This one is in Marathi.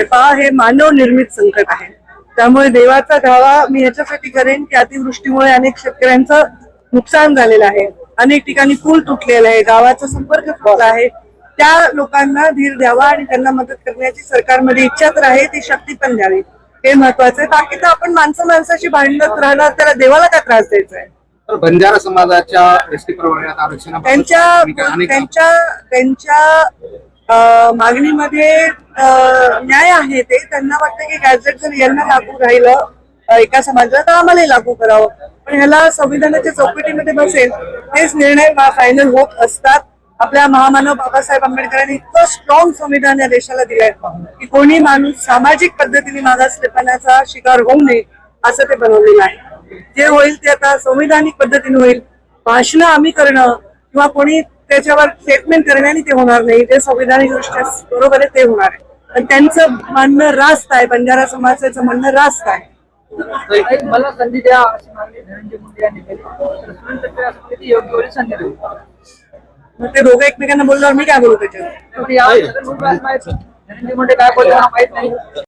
हे पहा हे मानव निर्मित संकट आहे. त्यामुळे देवाचा धावा मी याच्यासाठी करेन की अतिवृष्टीमुळे अनेक शेतकऱ्यांचं नुकसान झालेलं आहे. अनेक ठिकाणी पूल तुटलेला आहे. गावाचा संपर्क तुटला आहे. त्या लोकांना धीर द्यावा आणि त्यांना मदत करण्याची सरकारमध्ये इच्छा तर आहे ती शक्ती पण द्यावी. हे महत्वाचं आहे. बाकी तर आपण माणसं माणसाशी भांडत राहणार त्याला देवाला काय त्रास द्यायचा आहे बंजारा समाजाच्या त्यांच्या त्यांच्या त्यांच्या मागणीमध्ये न्याय आहे ते. त्यांना वाटतं की गॅझेट जर यांना लागू राहिलं एका समाजाला तर आम्हालाही लागू करावं. पण ह्याला संविधानाच्या चौकटीमध्ये बसेल तेच निर्णय फायनल होत असतात. आपल्या महामानव बाबासाहेब आंबेडकरांनी इतकं स्ट्रॉंग संविधान या देशाला दिलंय की कोणी माणूस सामाजिक पद्धतीने मागासलेपणाचा शिकार होऊ नये असं ते बनवलेलं आहे. जे होईल ते आता संविधानिक पद्धतीने होईल. भाषणं आम्ही करणं किंवा कोणी त्याच्यावर स्टेटमेंट करण्याने ते होणार नाही. जे संविधानिक दृष्ट्या बरोबर आहे ते होणार आहे. पण त्यांचं म्हणणं रास्त आहे. बंजारा समाजाचं म्हणणं रास्त आहे. मला संधी द्या मग ते दोघं एकमेकांना बोलल्यावर मी काय बोलू त्याच्यावर? धनंजय मुंडे काय बोलले मला माहीत नाही.